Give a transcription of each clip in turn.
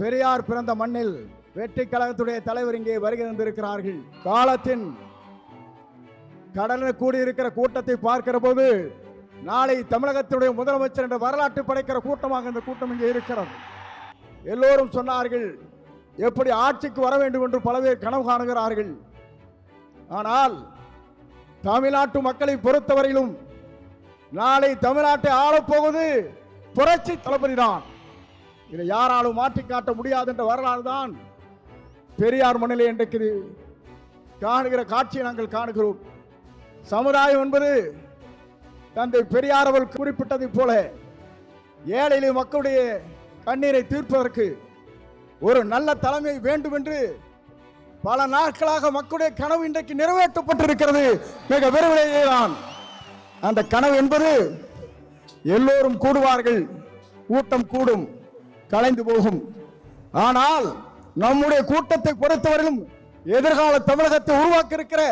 பெரியார் பிறந்த மண்ணில் வெற்றி கழகத்துடைய தலைவர் இங்கே வருகை தந்திருக்கிறார்கள். காலத்தின் கடலில் கூடியிருக்கிற கூட்டத்தை பார்க்கிற போது நாளை தமிழகத்துடைய முதலமைச்சர் என்ற வரலாற்று படைக்கிற கூட்டமாக இந்த கூட்டம் இங்கே இருக்கிறது. எல்லோரும் சொன்னார்கள் எப்படி ஆட்சிக்கு வர வேண்டும் என்று பல பேர் கனவு காணுகிறார்கள். ஆனால் தமிழ்நாட்டு மக்களை பொறுத்தவரையிலும் நாளை தமிழ்நாட்டை ஆளப்போவது புரட்சி தளபதிதான் இதை யாராலும் மாற்றி காட்ட முடியாது என்ற வரலாறு தான் பெரியார் மண்ணிலே இன்றைக்கு இது காணுகிற காட்சியை நாங்கள் காணுகிறோம். சமுதாயம் என்பது தந்தை பெரியார் அவர்கள் குறிப்பிட்டதைப் போல ஏழையிலே மக்களுடைய கண்ணீரை தீர்ப்பதற்கு ஒரு நல்ல தலைமை வேண்டும் என்று பல நாட்களாக மக்களுடைய கனவு இன்றைக்கு நிறைவேற்றப்பட்டிருக்கிறது. மிக விரைவிலேயே தான். அந்த கனவு என்பது எல்லோரும் கூடுவார்கள். ஊட்டம் கூடும். கலைந்து போகும். ஆனால் நம்முடைய கூட்டத்தை பொறுத்தவரையிலும் எதிர்கால தமிழகத்தை உருவாக்க இருக்கிற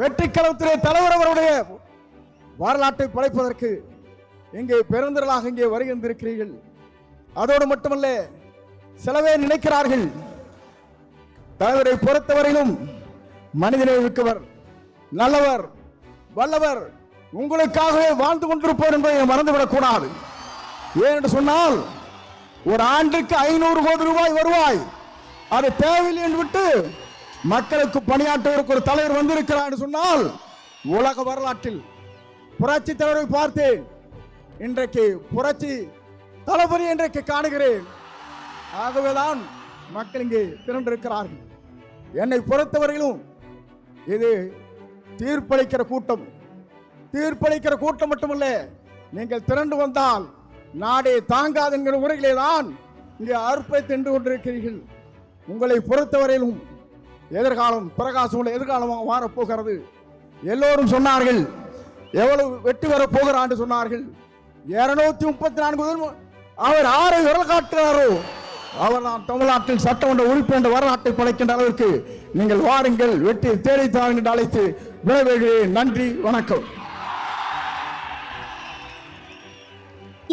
வெற்றி களத்திலே தலைவர் அவருடைய வரலாற்றை படைப்பதற்கு இங்கே பெருந்திரளாக இங்கே வருகின்றிருக்கிறீர்கள். அதோடு மட்டுமல்ல சிலவே நினைக்கிறார்கள். தலைவரை பொறுத்தவரையிலும் மனிதனை மிக்கவர் நல்லவர் வல்லவர் உங்களுக்காகவே வாழ்ந்து கொண்டிருப்பவர் என்பதை மறந்துவிடக் கூடாது என்று சொன்னால் ஒரு ஆண்டுக்கு ஐநூறு கோடி ரூபாய் வருவாய். அது தேவையில்லை என்று விட்டு மக்களுக்கு பணியாற்றுவதற்கு ஒரு தலைவர் வந்திருக்கிறார் என்று சொன்னால் உலக வரலாற்றில் புரட்சி தலைவரை பார்த்தேன் இன்றைக்கு புரட்சி தளபதி இன்றைக்கு காணுகிறேன். ஆகவேதான் மக்கள் இங்கே திரண்டிருக்கிறார்கள். என்னை பொறுத்தவரையிலும் இது தீர்ப்பளிக்கிற கூட்டம். தீர்ப்பளிக்கிற கூட்டம் மட்டுமல்ல நீங்கள் திரண்டு வந்தால் நாடே தாங்காது என்கிற முறையிலே தான் இங்கே அற்பை தின்று கொண்டிருக்கிறீர்கள். உங்களை பொறுத்தவரையிலும் எதிர்காலம் பிரகாசம் எதிர்காலமாக மாறப்போகிறது. எல்லோரும் சொன்னார்கள் எவ்வளவு வெட்டி பெறப் சொன்னார்கள். இருநூத்தி முப்பத்தி நான்கு அவர் ஆரை விரல் காட்டுகிறாரோ அவர் நாம் தமிழ்நாட்டில் சட்டமன்ற உறுப்பினர் வரலாற்றை படைக்கின்ற அளவிற்கு நீங்கள் வாருங்கள் வெற்றி தேடி தாருங்கள் என்று அழைத்து விளைவுகிறேன் நன்றி வணக்கம்.